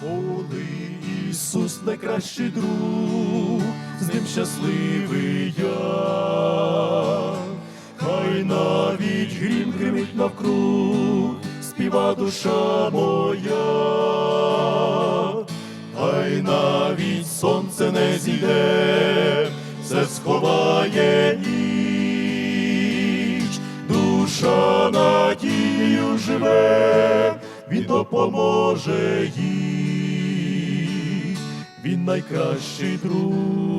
Коли Ісус найкращий друг, з ним щасливий я, хай навіть грім гримить навкруг, співа душа моя, хай навіть сонце не зійде, все сховає ніч, душа надією живе, він допоможе їй. Він найкращий друг,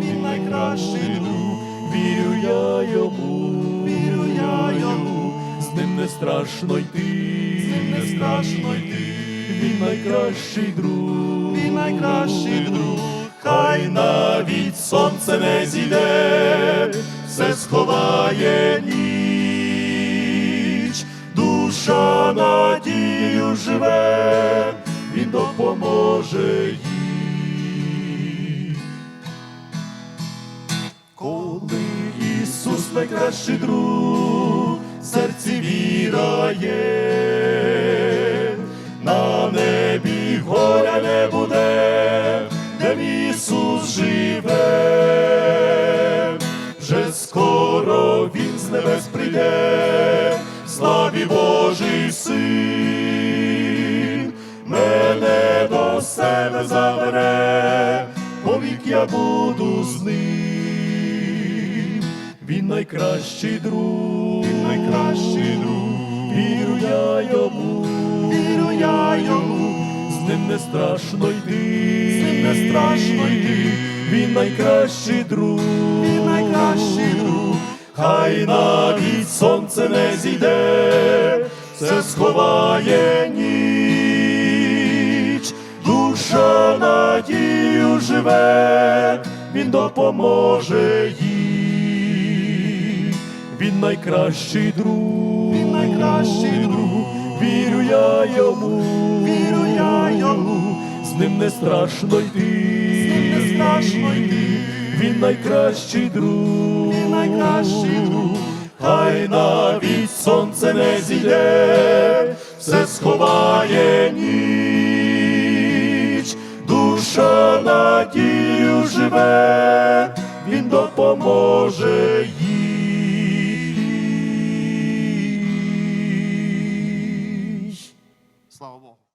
він найкращий друг, вірю я йому, вірю я йому, з ним не страшно йти, з ним не страшно йти, він найкращий друг, він найкращий друг, хай навіть сонце не зійде, все сховає ніч, живе, він допоможе їй. Коли Ісус найкращий друг, серці віра є, на небі горя не буде, де Ісус живе, вже скоро Він з небес прийде, славі Божий син, до себе забере, повік я буду з ним. Він найкращий друг, він найкращий друг, віру я йому, віру я йому, з ним не страшно йти, з ним не страшно йти, він найкращий друг, він найкращий друг, хай навіть сонце не зійде, все сховає ніч, живе, він допоможе їй. Він найкращий друг, він найкращий друг, вірю я йому, вірю я йому, з ним не страшно йти, з ним не страшно йти, він найкращий друг, він найкращий друг, хай навіть сонце не зійде, живе, він допоможе